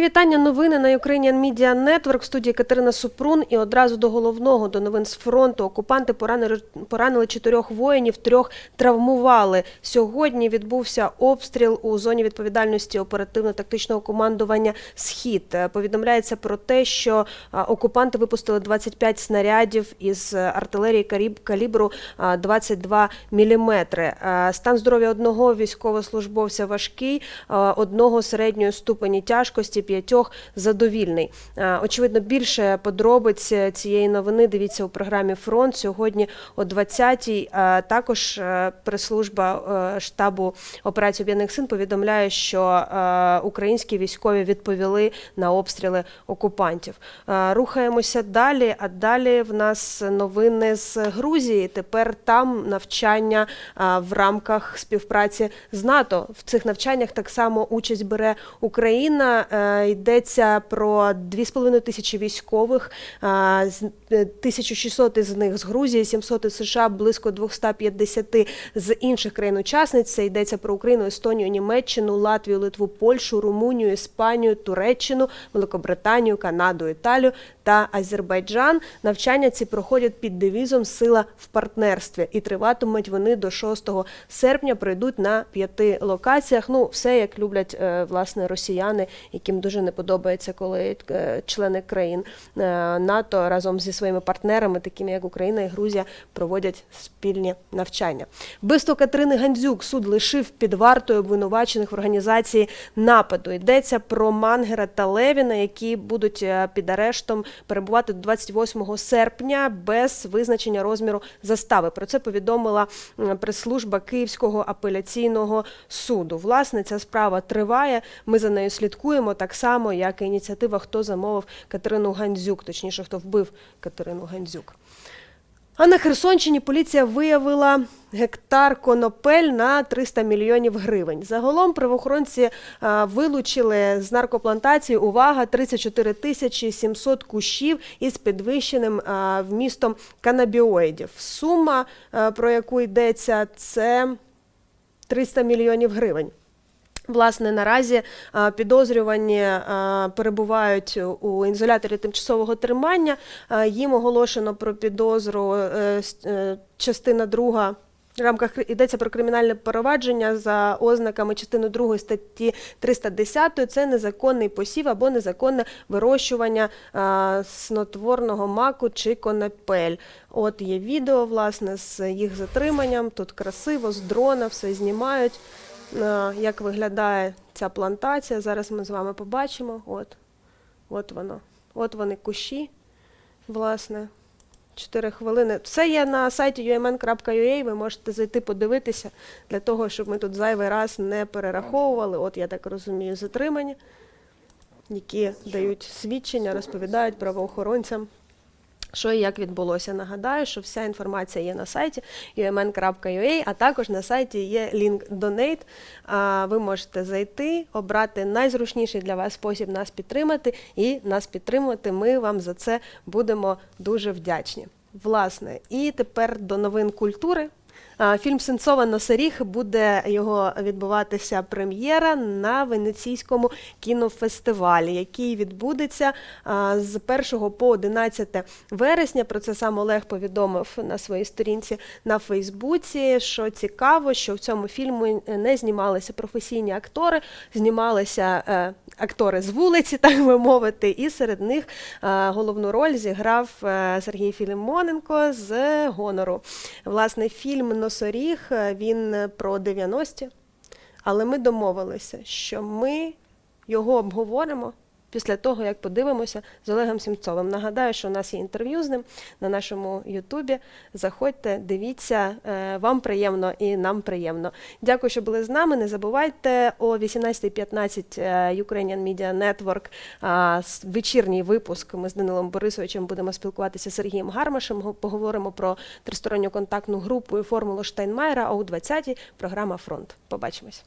Вітання. Новини на Ukrainian Media Network. В студії Катерина Супрун. І одразу до головного, до новин з фронту. Окупанти поранили, поранили чотирьох воїнів, трьох травмували. Сьогодні відбувся обстріл у зоні відповідальності оперативно-тактичного командування «Схід». Повідомляється про те, що окупанти випустили 25 снарядів із артилерії калібру а, 22 міліметри. Стан здоров'я одного військовослужбовця важкий, одного середньої ступені тяжкості, п'ятьох задовільний. Е, Очевидно, більше подробиць е, цієї новини дивіться у програмі Фронт сьогодні о 20-й. Е, Також прес-служба штабу операції об'єднаних сил повідомляє, що українські військові відповіли на обстріли окупантів. Рухаємося далі. А далі в нас новини з Грузії. Тепер там навчання в рамках співпраці з НАТО. В цих навчаннях так само участь бере Україна. Йдеться про 2,5 тисячі військових, а, з- е, 1600 із них з Грузії, 700 із США, близько 250 з інших країн-учасниць. Це йдеться про Україну, Естонію, Німеччину, Латвію, Литву, Польщу, Румунію, Іспанію, Туреччину, Великобританію, Канаду, Італію та Азербайджан. Навчання ці проходять під девізом Сила в партнерстві і триватимуть вони до 6 серпня. Пройдуть на п'яти локаціях. Ну, все як люблять е, власне росіяни, яким дуже не подобається, коли е, члени країн е, НАТО разом зі своїми партнерами, такими як Україна і Грузія, проводять спільні навчання. Вбивство Катерини Гандзюк суд лишив під вартою обвинувачених в організації нападу. Йдеться про Мангера та Левіна, які будуть е, під арештом перебувати до 28 серпня без визначення розміру застави. Про це повідомила прес-служба Київського апеляційного суду. Власне, ця справа триває. Ми за нею слідкуємо так само, як і ініціатива, хто замовив Катерину Гандзюк, точніше, хто вбив Катерину Гандзюк. А на Херсонщині поліція виявила гектар конопель на 300 мільйонів гривень. Загалом правоохоронці вилучили з наркоплантації увага 34 тисячі 700 кущів із підвищеним вмістом канабіоїдів. Сума, про яку йдеться, це 300 мільйонів гривень. Власне, наразі підозрювані перебувають у ізоляторі тимчасового тримання. Їм оголошено про підозру е, е, частина друга. В рамках йдеться про кримінальне провадження за ознаками частини 2 статті 310. Це незаконний посів або незаконне вирощування а, снотворного маку чи конопель. От є відео, власне, з їх затриманням. Тут красиво, з дрона все знімають. Е, як виглядає ця плантація. Зараз ми з вами побачимо. От, от воно. От вони кущі, власне. 4 хвилини. Все є на сайті umn.ua, ви можете зайти подивитися для того, щоб ми тут зайвий раз не перераховували. От я так розумію, затримані, які дають свідчення, розповідають правоохоронцям. Що і як відбулося? Нагадаю, що вся інформація є на сайті umn.ua, а також на сайті є лінк Donate. Ви можете зайти, обрати найзручніший для вас спосіб нас підтримати, і нас підтримувати. Ми вам за це будемо дуже вдячні. Власне, і тепер до новин культури. Фільм Сенцова Носоріг буде його відбуватися прем'єра на Венеційському кінофестивалі, який відбудеться з 1 по 11 вересня. Про це сам Олег повідомив на своїй сторінці на Фейсбуці. Що цікаво, що в цьому фільму не знімалися професійні актори, знімалися е, актори з вулиці, так би мовити, і серед них е, головну роль зіграв е, Сергій Філімоненко з гонору. Власне, фільм Носоріг е, він про 90-ті, але ми домовилися, що ми його обговоримо. Після того, як подивимося з Олегом Сімцовим. Нагадаю, що у нас є інтерв'ю з ним на нашому Ютубі. Заходьте, дивіться, е, вам приємно і нам приємно. Дякую, що були з нами. Не забувайте о 18.15 е, Ukrainian Media Network вечірній випуск. Ми з Данилом Борисовичем будемо спілкуватися з Сергієм Гармашем. Поговоримо про тристоронню контактну групу і формулу Штайнмайера. А о 20-й програма Фронт. Побачимось.